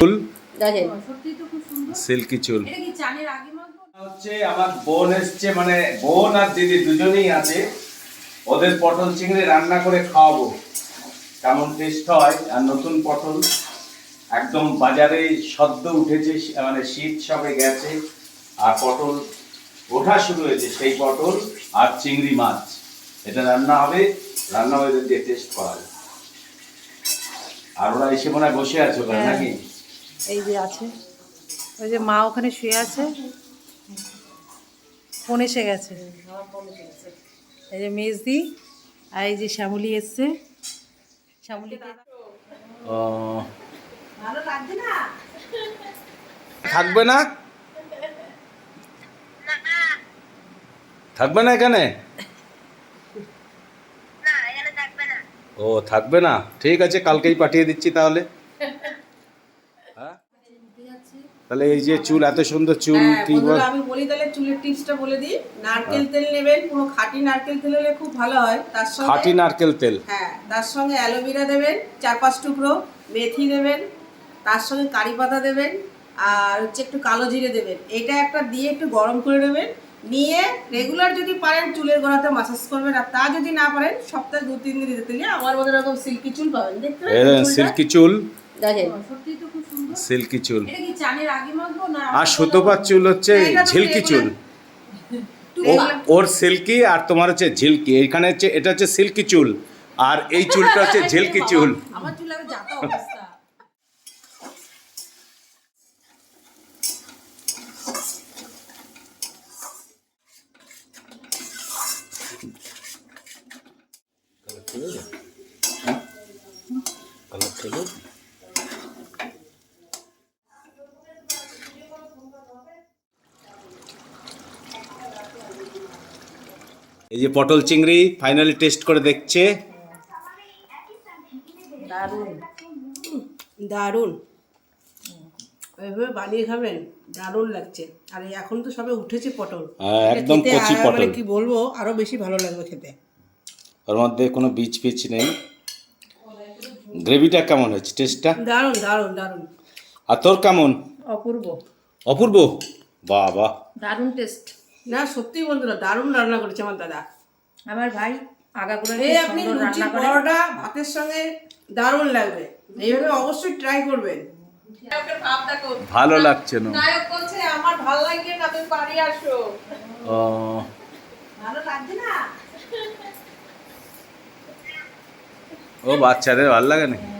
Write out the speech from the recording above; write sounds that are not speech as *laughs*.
চুল সিল্কি চুল। হচ্ছে আমার বোন এসছে মানে বোন আর দিদি দুজনেই আছে। ওদের পটল চিংড়ি রান্না করে খাওয়াবো। কেমন টেস্ট হয় আর নতুন পটল। একদম বাজারে সদ্য উঠেছে মানে শীত সবে গেছে আর পটল ওঠা শুরু হয়েছে সেই পটল আর চিংড়ি মাছ। এটা রান্না হবে রান্না হয়ে দিয়ে টেস্ট করা। আর ওরা এসে মনে বসে আছে ওখানে হ্যাঁ। নাকি? এই যে আছে। ওই যে মা ওখানে শুয়ে আছে। ফোন এসে গেছে। এই যে মেজদি আর এই যে শ্যামলি এসছে। শ্যামলিকে ও। থাকবে না। থাকবে না এখানে? ও থাকবে না? ঠিক আছে কালকেই পাঠিয়ে দিচ্ছি তাহলে। হ্যাঁ? তাহলে এই যে চুল এত সুন্দর চুল হ্যাঁ, কি আমি বলি তাহলে চুলের টিপসটা বলে দিই। নারকেল তেল নেবেন পুরো খাঁটি নারকেল তেল হলে খুব ভালো হয়। তার সঙ্গে খাঁটি নারকেল তেল। হ্যাঁ তার সঙ্গে অ্যালোভেরা দেবেন চার পাঁচ টুকরো মেথি দেবেন তার সঙ্গে কারি পাতা দেবেন আর হচ্ছে একটু কালো জিরে দেবেন। এটা একটা দিয়ে একটু গরম করে নেবেন নিয়ে রেগুলার যদি পারেন চুলের গোড়াতে মাসাজ করবেন আর তা যদি না পারেন সপ্তাহে দু তিন দিন দিতে নিয়ে আমার মতো এরকম সিল্কি চুল পাবেন। দেখতে পাচ্ছেন সিল্কি চুল। দেখেন। সিল্কি চুল। এটা কি চানের আগে মাখবো না আর সুতোপার চুল হচ্ছে ঝিলকি চুল। *laughs* ও- ওর সিল্কি আর তোমার হচ্ছে ঝিলকি। এইখানে হচ্ছে এটা হচ্ছে সিল্কি চুল। আর এই চুলটা হচ্ছে *laughs* ঝিলকি চুল। আমার চুল আগে যাতা অবস্থা এই যে পটল চিংড়ি ফাইনালি টেস্ট করে দেখছে। দারুণ। দারুণ। এভাবে বানিয়ে খাবেন দারুণ লাগছে। আর এই এখন তো সবে উঠেছে পটল। হ্যাঁ, একদম কচি আর পটল। মানে কি বলব আরও বেশি ভালো লাগবে খেতে। ওর মধ্যে কোনো বীজ ফিচ নেই। গ্রেভিটা কেমন হচ্ছে টেস্টটা দারুণ দারুণ দারুণ। আর তোর কেমন? অপূর্ব। অপূর্ব? বাহ বাহ দারুণ টেস্ট না সত্যি বন্ধুরা দারুণ রান্না করেছে আমার দাদা। আমার ভাই আগাগোড়া এই আপনি লুচি পরোটা ভাতের সঙ্গে দারুণ লাগবে। এইভাবে অবশ্যই ট্রাই করবেন। ভালো লাগছে না। নায়ক বলছে আমার ভালো লাগে না তুমি বাড়ি আসো। ও। ভালো লাগছে না? ও বাচ্চাদের ভালো লাগে না কয়দিন থাকুক থাকা